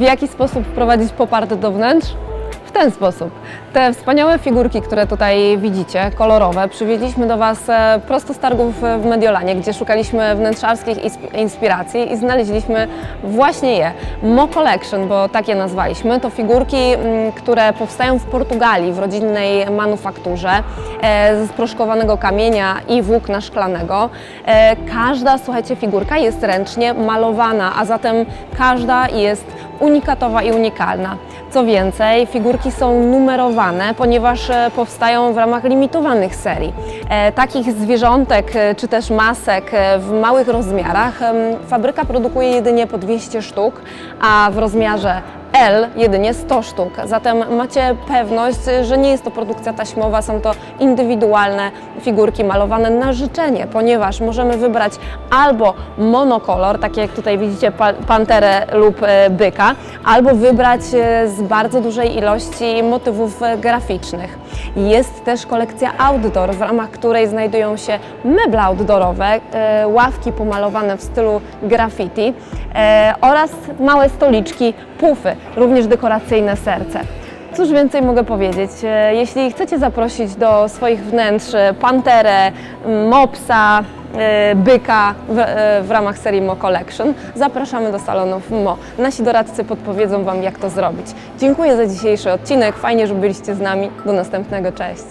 jaki sposób wprowadzić popart do wnętrz? W ten sposób. Te wspaniałe figurki, które tutaj widzicie, kolorowe, przywieźliśmy do Was e, prosto z targów w Mediolanie, gdzie szukaliśmy wnętrzarskich insp- inspiracji i znaleźliśmy właśnie je. Mo Collection, bo tak je nazwaliśmy, to figurki, które powstają w Portugalii w rodzinnej manufakturze e, z proszkowanego kamienia i włókna szklanego. E, Każda, słuchajcie, figurka jest ręcznie malowana, a zatem każda jest unikatowa i unikalna. Co więcej, figurki są numerowane, ponieważ e, powstają w ramach limitowanych serii. E, takich zwierzątek e, czy też masek w małych rozmiarach fabryka produkuje jedynie po 200 sztuk, a w rozmiarze L jedynie 100 sztuk. Zatem macie pewność, że nie jest to produkcja taśmowa, są to indywidualne figurki malowane na życzenie, ponieważ możemy wybrać albo monokolor, takie jak tutaj widzicie pa- panterę lub e, byka, albo wybrać e, z bardzo dużej ilości motywów e, graficznych. Jest też kolekcja outdoor, w ramach której znajdują się meble outdoorowe, ławki pomalowane w stylu graffiti oraz małe stoliczki, pufy, również dekoracyjne serce. Cóż więcej mogę powiedzieć? E, Jeśli chcecie zaprosić do swoich wnętrz panterę, mopsa, e, byka w, e, w ramach serii Mo Collection, zapraszamy do salonów Mo. Nasi doradcy podpowiedzą Wam, jak to zrobić. Dziękuję za dzisiejszy odcinek. Fajnie, że byliście z nami. Do następnego. Cześć.